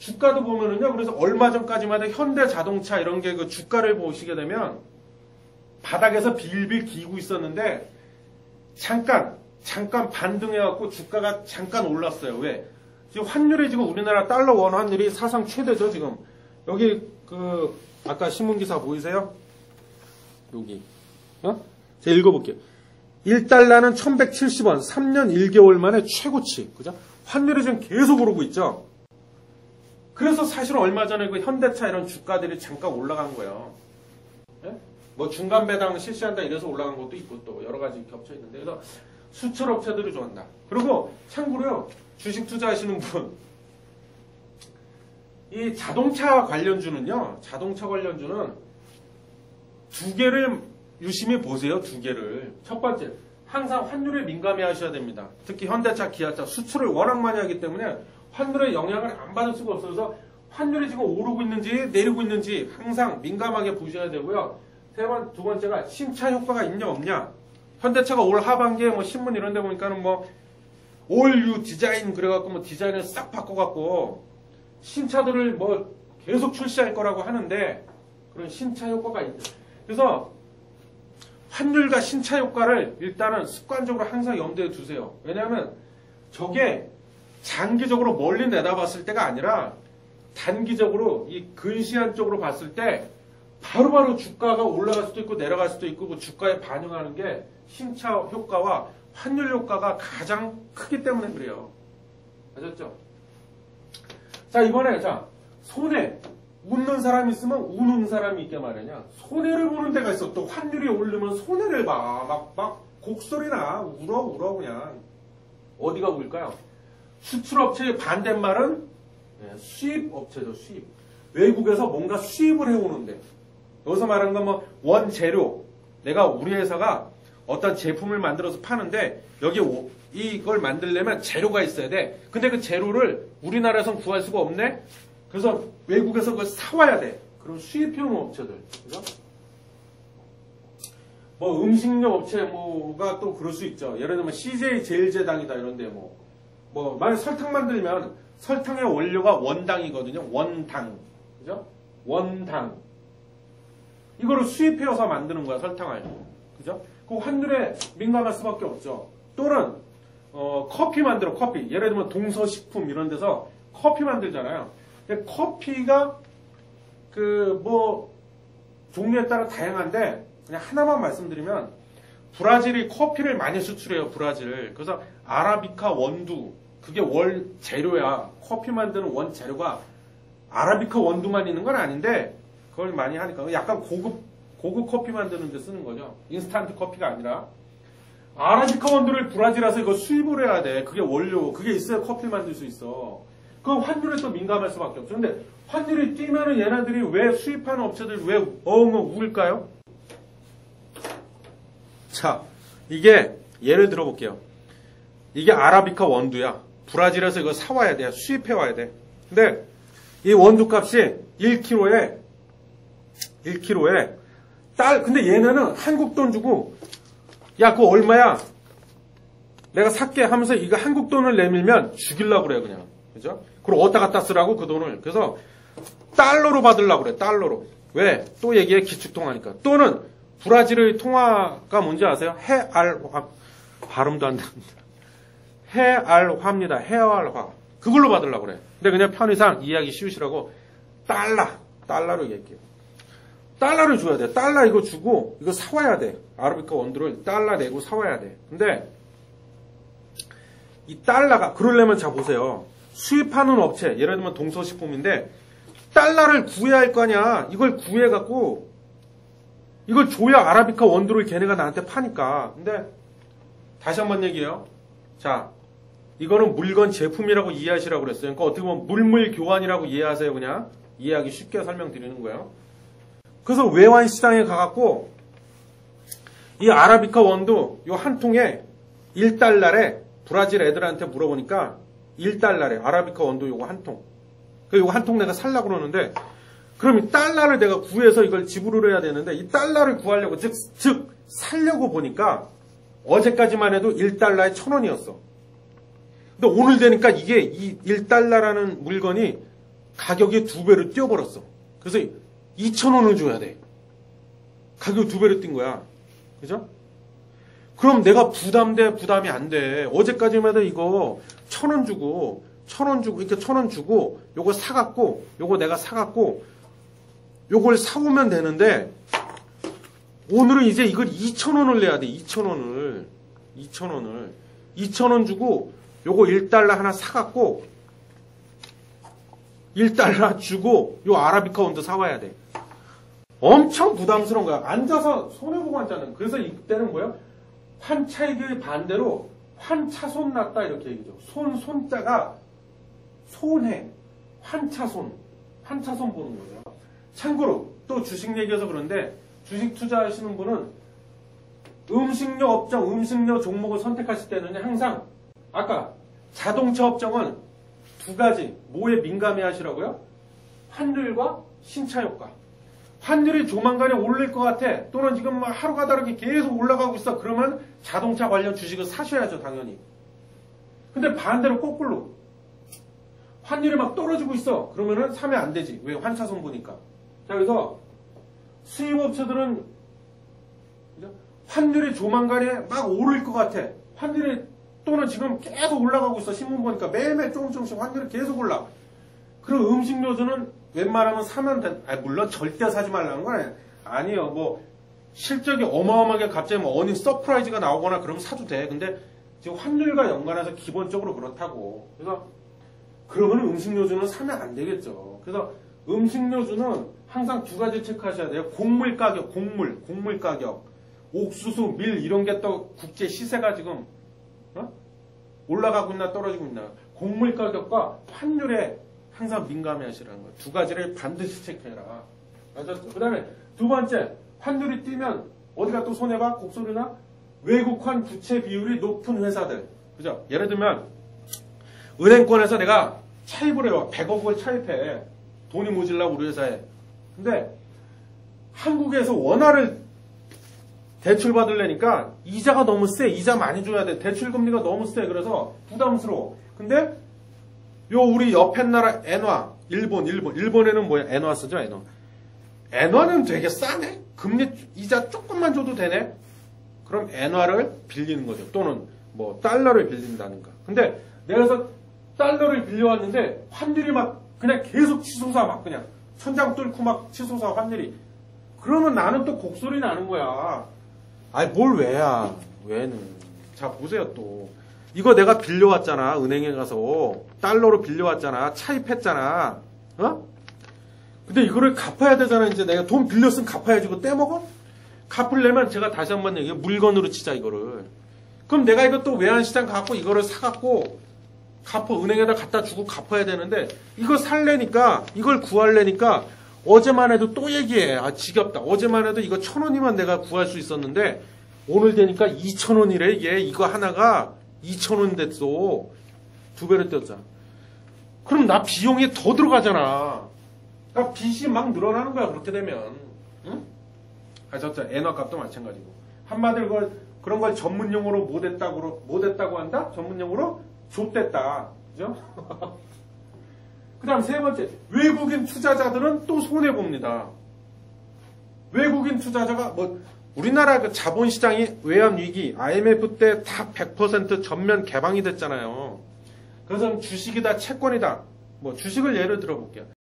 주가도 보면은요. 그래서 얼마 전까지만 해도 현대 자동차 이런 게 그 주가를 보시게 되면 바닥에서 빌빌 기고 있었는데 잠깐 잠깐 반등해갖고 주가가 잠깐 올랐어요. 왜? 지금 환율이 지금 우리나라 달러 원 환율이 사상 최대죠 지금. 여기 그 아까 신문 기사 보이세요? 여기. 어? 제가 읽어볼게요. 1달러는 1170원, 3년 1개월 만에 최고치. 그죠? 환율이 지금 계속 오르고 있죠? 그래서 사실 얼마 전에 그 현대차 이런 주가들이 잠깐 올라간 거예요. 예? 뭐 중간 배당 실시한다 이래서 올라간 것도 있고 또 여러 가지 겹쳐 있는데 그래서 수출 업체들이 좋아한다. 그리고 참고로요 주식 투자하시는 분. 이 자동차 관련주는요, 자동차 관련주는 두 개를 유심히 보세요, 두 개를. 첫 번째, 항상 환율에 민감해 하셔야 됩니다. 특히 현대차, 기아차, 수출을 워낙 많이 하기 때문에 환율의 영향을 안 받을 수가 없어서 환율이 지금 오르고 있는지 내리고 있는지 항상 민감하게 보셔야 되고요. 세 번, 두 번째가 신차 효과가 있냐, 없냐. 현대차가 올 하반기에 뭐 신문 이런 데 보니까는 뭐, 올유 디자인 그래갖고 뭐 디자인을 싹 바꿔갖고 신차들을 뭐 계속 출시할 거라고 하는데 그런 신차 효과가 있다. 그래서 환율과 신차 효과를 일단은 습관적으로 항상 염두에 두세요. 왜냐하면 저게 장기적으로 멀리 내다봤을 때가 아니라 단기적으로 이 근시안 쪽으로 봤을 때 바로 바로 주가가 올라갈 수도 있고 내려갈 수도 있고 그 주가에 반영하는 게 신차 효과와 환율 효과가 가장 크기 때문에 그래요. 아셨죠? 자, 이번에, 자, 손해. 웃는 사람이 있으면 우는 사람이 있게 마련이야. 손해를 보는 데가 있어. 또 환율이 오르면 손해를 봐. 막, 막, 곡소리나. 울어, 울어, 그냥. 어디가 울까요? 수출업체의 반대말은 네, 수입업체죠, 수입. 외국에서 뭔가 수입을 해오는데. 여기서 말하는 건 뭐, 원재료. 내가 우리 회사가 어떤 제품을 만들어서 파는데, 여기 이걸 만들려면 재료가 있어야 돼. 근데 그 재료를 우리나라에선 구할 수가 없네? 그래서 외국에서 그걸 사와야 돼. 그럼 수입형 업체들. 그죠? 뭐 음식료 업체 뭐가 또 그럴 수 있죠. 예를 들면 CJ 제일제당이다 이런데 뭐. 뭐 만약 설탕 만들면 설탕의 원료가 원당이거든요. 원당. 그죠? 원당. 이거를 수입해서 만드는 거야, 설탕을. 그죠? 그 환율에 민감할 수밖에 없죠. 또는 어, 커피 만들어 커피. 예를 들면 동서식품 이런 데서 커피 만들잖아요. 근데 커피가 그 뭐 종류에 따라 다양한데 그냥 하나만 말씀드리면 브라질이 커피를 많이 수출해요. 브라질. 그래서 아라비카 원두 그게 월 재료야. 커피 만드는 원 재료가 아라비카 원두만 있는 건 아닌데 그걸 많이 하니까 약간 고급 고급 커피 만드는 데 쓰는 거죠. 인스턴트 커피가 아니라 아라비카 원두를 브라질에서 이거 수입을 해야 돼. 그게 원료, 그게 있어야 커피 만들 수 있어. 그 환율에 또 민감할 수밖에 없죠. 근데 환율이 뛰면은 얘네들이 왜 수입하는 업체들이 왜 어흥 울까요? 자, 이게 예를 들어 볼게요. 이게 아라비카 원두야. 브라질에서 이거 사와야 돼. 수입해 와야 돼. 근데 이 원두 값이 1kg에 1kg에 딸 근데 얘네는 한국 돈 주고 야, 그거 얼마야? 내가 살게 하면서 이거 한국 돈을 내밀면 죽일라고 그래요, 그냥. 그죠? 그리고 어디다 갖다 쓰라고 그 돈을. 그래서 달러로 받으려고 그래, 달러로. 왜? 또 얘기해, 기축통화니까. 또는 브라질의 통화가 뭔지 아세요? 해알화. 발음도 안 됩니다. 해알화입니다. 해알화. 그걸로 받으려고 그래. 근데 그냥 편의상 이해하기 쉬우시라고 달러, 달러로 얘기해요. 달러를 줘야 돼. 달러 이거 주고 이거 사와야 돼. 아라비카 원두를 달러 내고 사와야 돼. 근데 이 달러가 그러려면 자 보세요. 수입하는 업체 예를 들면 동서식품인데 달러를 구해야 할 거냐? 이걸 구해 갖고 이걸 줘야 아라비카 원두를 걔네가 나한테 파니까. 근데 다시 한번 얘기해요. 자, 이거는 물건 제품이라고 이해하시라고 그랬어요. 그러니까 어떻게 보면 물물 교환이라고 이해하세요, 그냥. 이해하기 쉽게 설명드리는 거예요. 그래서 외환 시장에 가갖고 이 아라비카 원두 요 한 통에 1달러에 브라질 애들한테 물어보니까 1달러에 아라비카 원두 요거 한 통. 그 요거 한 통 내가 살라고 그러는데 그럼 이 달러를 내가 구해서 이걸 지불을 해야 되는데 이 달러를 구하려고 즉, 즉 살려고 보니까 어제까지만 해도 1달러에 1000원이었어. 근데 오늘 되니까 이게 이 1달러라는 물건이 가격이 두 배로 뛰어버렸어. 그래서 2,000원을 줘야 돼. 가격이 두 배로 뛴 거야. 그죠? 그럼 내가 부담돼, 부담이 안 돼. 어제까지만 해도 이거 천 원 주고, 천 원 주고, 이렇게 천 원 주고, 요거 사갖고, 요거 내가 사갖고, 요걸 사오면 되는데, 오늘은 이제 이걸 2,000원을 내야 돼, 2,000원을. 2,000원을. 2,000원 주고, 요거 1달러 하나 사갖고, 1달러 주고, 요 아라비카 원두 사와야 돼. 엄청 부담스러운 거야. 앉아서 손해보고 앉자는. 그래서 이때는 뭐야? 환차익의 반대로 환차손 났다 이렇게 얘기죠. 손, 손자가 손해, 환차손, 환차손 보는 거예요. 참고로 또 주식 얘기해서 그런데 주식 투자하시는 분은 음식료 업종, 음식료 종목을 선택하실 때는 항상 아까 자동차 업종은 두 가지 뭐에 민감해 하시라고요? 환율과 신차 효과. 환율이 조만간에 오를 것 같아. 또는 지금 막 하루가 다르게 계속 올라가고 있어. 그러면 자동차 관련 주식을 사셔야죠, 당연히. 근데 반대로 거꾸로. 환율이 막 떨어지고 있어. 그러면은 사면 안 되지. 왜? 환차손 보니까. 자, 그래서 수입업체들은? 환율이 조만간에 막 오를 것 같아. 환율이 또는 지금 계속 올라가고 있어. 신문 보니까 매일매일 조금 조금씩 환율이 계속 올라. 그럼 음식료주는 웬만하면 사면 된, 아, 물론 절대 사지 말라는 건 아니에요. 아니요, 뭐, 실적이 어마어마하게 갑자기 뭐 어닝 서프라이즈가 나오거나 그러면 사도 돼. 근데 지금 환율과 연관해서 기본적으로 그렇다고. 그래서, 그러면 음식료주는 사면 안 되겠죠. 그래서 음식료주는 항상 두 가지 체크하셔야 돼요. 곡물 가격, 곡물, 곡물 가격. 옥수수, 밀 이런 게 또 국제 시세가 지금, 어? 올라가고 있나 떨어지고 있나. 곡물 가격과 환율에 항상 민감해 하시라는 거예요. 두 가지를 반드시 체크해라. 아셨죠? 그 다음에 두 번째, 환율이 뛰면 어디가 또 손해봐? 곡소리나? 외국환 부채 비율이 높은 회사들. 그죠? 예를 들면, 은행권에서 내가 차입을 해요. 100억을 차입해. 돈이 모질라 우리 회사에. 근데 한국에서 원화를 대출 받으려니까 이자가 너무 세. 이자 많이 줘야 돼. 대출 금리가 너무 세. 그래서 부담스러워. 근데 요 우리 옆에 나라 엔화, 일본, 일본, 일본에는 뭐야? 엔화 쓰죠, 엔화. 엔화는 되게 싸네? 금리, 이자 조금만 줘도 되네? 그럼 엔화를 빌리는 거죠. 또는 뭐 달러를 빌린다든가. 근데 내가 그래서 달러를 빌려왔는데 환율이 막 그냥 계속 치솟아 막 그냥 천장 뚫고 막 치솟아 환율이. 그러면 나는 또 곡소리 나는 거야. 아이 뭘 왜야? 왜는. 자 보세요 또. 이거 내가 빌려왔잖아. 은행에 가서. 달러로 빌려왔잖아. 차입했잖아. 어? 근데 이거를 갚아야 되잖아. 이제 내가 돈 빌렸으면 갚아야지. 이거 떼먹어? 갚으려면 제가 다시 한 번 얘기해. 물건으로 치자, 이거를. 그럼 내가 이거 또 외환시장 갖고 이거를 사갖고 갚어. 은행에다 갖다 주고 갚아야 되는데 이거 살래니까 이걸 구할래니까 어제만 해도 또 얘기해. 아, 지겹다. 어제만 해도 이거 천 원이면 내가 구할 수 있었는데 오늘 되니까 이천 원이래. 이게 이거 하나가 2,000원 됐어. 두 배로 뛰었잖아. 그럼 나 비용이 더 들어가잖아. 그러니까 빚이 막 늘어나는 거야, 그렇게 되면. 응? 하셨죠? 엔화 값도 마찬가지고. 한마디로 그걸, 그런 걸 전문 용어로 못했다고, 못했다고 한다? 전문 용어로 좆됐다. 그죠? 그 다음 세 번째, 외국인 투자자들은 또 손해봅니다. 외국인 투자자가 뭐, 우리나라 그 자본시장이 외환위기, IMF 때 다 100% 전면 개방이 됐잖아요. 그래서 주식이다, 채권이다. 뭐 주식을 예를 들어 볼게요.